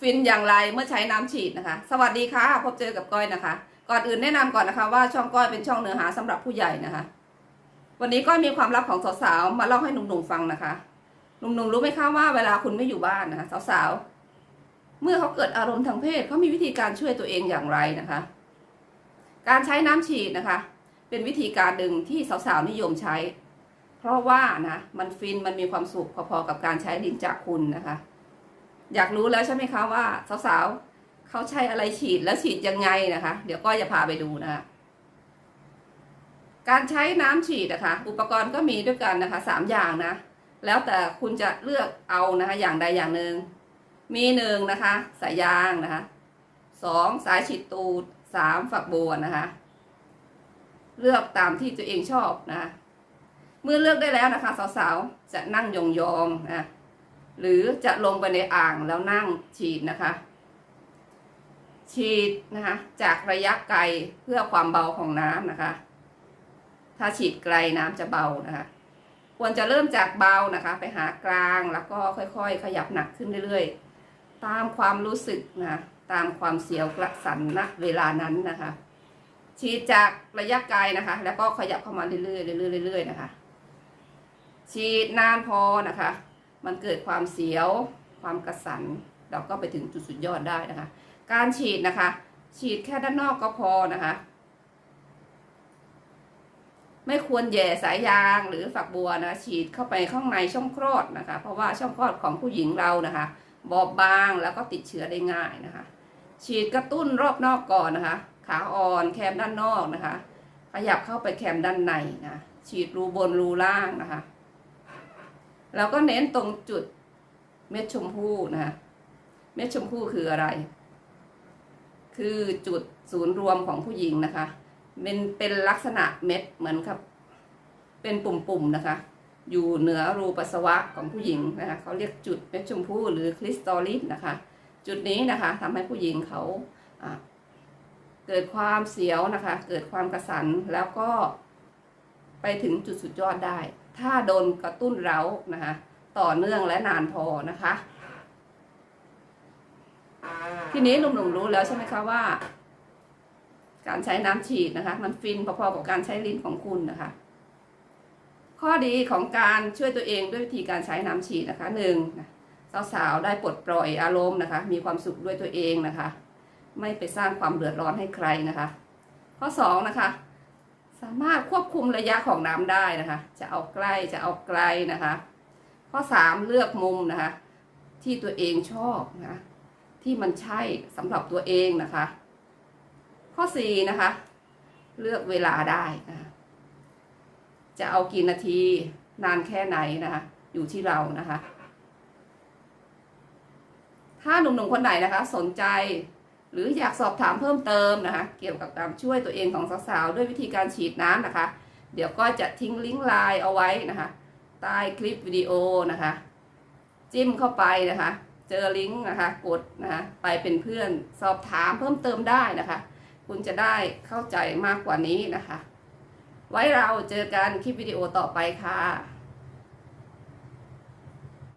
ฟินอย่างไรเมื่อใช้น้ำฉีดนะคะ สวัสดีค่ะ พบเจอกับก้อยนะคะ ก่อนอื่นแนะนำก่อนนะคะ ว่าช่องก้อยเป็นช่องเนื้อหาสำหรับผู้ใหญ่นะคะ วันนี้ก้อยมีความลับของสาวๆมาเล่าให้หนุ่มๆฟังนะคะหนุ่มๆรู้ไหมคะว่าเวลาคุณไม่อยู่บ้านนะคะสาวๆ เมื่อเขาเกิดอารมณ์ทางเพศเขามีวิธีการช่วยตัวเองอย่างไรนะคะ การใช้น้ำฉีดนะคะ เป็นวิธีการหนึ่งที่สาวๆนิยมใช้ เพราะว่านะมันฟินมันมีความสุขพอๆกับการใช้ลิ้นจากคุณนะคะ อยากรู้แล้วใช่ไหมคะว่าสาวๆเขาใช้อะไรฉีดแล้วฉีดยังไงนะคะ เดี๋ยวก็จะพาไปดูนะคะการใช้น้ำฉีดนะคะ อุปกรณ์ก็มีด้วยกันนะคะสามอย่างนะ แล้วแต่คุณจะเลือกเอานะคะ อย่างใดอย่างหนึ่ง มีหนึ่งนะคะ สายยางนะคะสองสายฉีดตูดสามฝักบัวนะคะ เลือกตามที่ตัวเองชอบนะคะ เมื่อเลือกได้แล้วนะคะ สาวๆ จะนั่งยองๆนะ หรือจะลงไปในอ่างแล้วนั่งฉีดนะคะ ฉีดนะคะจากระยะไกลเพื่อความเบาของน้ำนะคะ ถ้าฉีดไกลน้ำจะเบานะคะควรจะเริ่มจากเบานะคะ ไปหากลางแล้วก็ค่อยๆ ขยับหนักขึ้นเรื่อยๆ ตามความรู้สึกนะตามความเสียวกระสันณเวลานั้นนะคะ ฉีดจากระยะไกลนะคะ แล้วก็ขยับเข้ามาเรื่อยๆเรื่อยๆเรื่อยๆนะคะ ฉีดนานพอนะคะ มันเกิดความเสียว ความกระสัน เราก็ไปถึงจุดสุดยอดได้นะคะ การฉีดนะคะ ฉีดแค่ด้านนอกก็พอนะคะ ไม่ควรแย่สายยางหรือฝักบัวนะ ฉีดเข้าไปข้างในช่องคลอดนะคะ เพราะว่าช่องคลอดของผู้หญิงเรานะคะ บอบบางแล้วก็ติดเชื้อได้ง่ายนะคะ ฉีดกระตุ้นรอบนอกก่อนนะคะ ขาอ่อนแคมด้านนอกนะคะ ขยับเข้าไปแคมด้านในนะ ฉีดรูบนรูล่างนะคะ แล้วก็เน้นตรงจุดเม็ดชมพู่นะคะเม็ดชมพู่คืออะไร คือจุดศูนย์รวมของผู้หญิงนะคะ เป็นเป็นลักษณะเม็ดเหมือนกับ เป็นปุ่มๆนะคะ อยู่เหนือรูปัสสาวะของผู้หญิงนะคะเขาเรียกจุดเม็ดชมพู่หรือคริสตัลลิสนะคะ จุดนี้นะคะทำให้ผู้หญิงเขาเกิดความเสียวนะคะ เกิดความกระสันแล้วก็ไปถึงจุดสุดยอดได้ ถ้าโดนกระตุ้นเร้านะคะต่อเนื่องและนานพอนะคะ ทีนี้หนุ่มๆรู้แล้วใช่ไหมคะว่า การใช้น้ำฉีดนะคะ มันฟินพอๆกับการใช้ลิ้นของคุณนะคะ ข้อดีของการช่วยตัวเองด้วยวิธีการใช้น้ำฉีดนะคะหนึ่งสาวๆได้ปลดปล่อยอารมณ์นะคะ มีความสุขด้วยตัวเองนะคะ ไม่ไปสร้างความเดือดร้อนให้ใครนะคะ ข้อสองนะคะ สามารถควบคุมระยะของน้ำได้นะคะ จะเอาใกล้จะเอาไกลนะคะ ข้อสามเลือกมุมนะคะ ที่ตัวเองชอบนะที่มันใช่สำหรับตัวเองนะคะ ข้อสี่นะคะ เลือกเวลาได้นะะจะเอากี่นาทีนานแค่ไหนนะคะ อยู่ที่เรานะคะ ถ้าหนุ่มๆคนไหนนะคะ สนใจ หรืออยากสอบถามเพิ่มเติมนะคะ เกี่ยวกับการช่วยตัวเองของสาวๆ ด้วยวิธีการฉีดน้ำนะคะ เดี๋ยวก็จะทิ้งลิงก์ไลน์เอาไว้นะคะ ใต้คลิปวิดีโอนะคะ จิ้มเข้าไปนะคะ เจอลิงก์นะคะ กดนะคะไปเป็นเพื่อนสอบถามเพิ่มเติมได้นะคะ คุณจะได้เข้าใจมากกว่านี้นะคะ ไว้เราเจอกันคลิปวิดีโอต่อไปค่ะ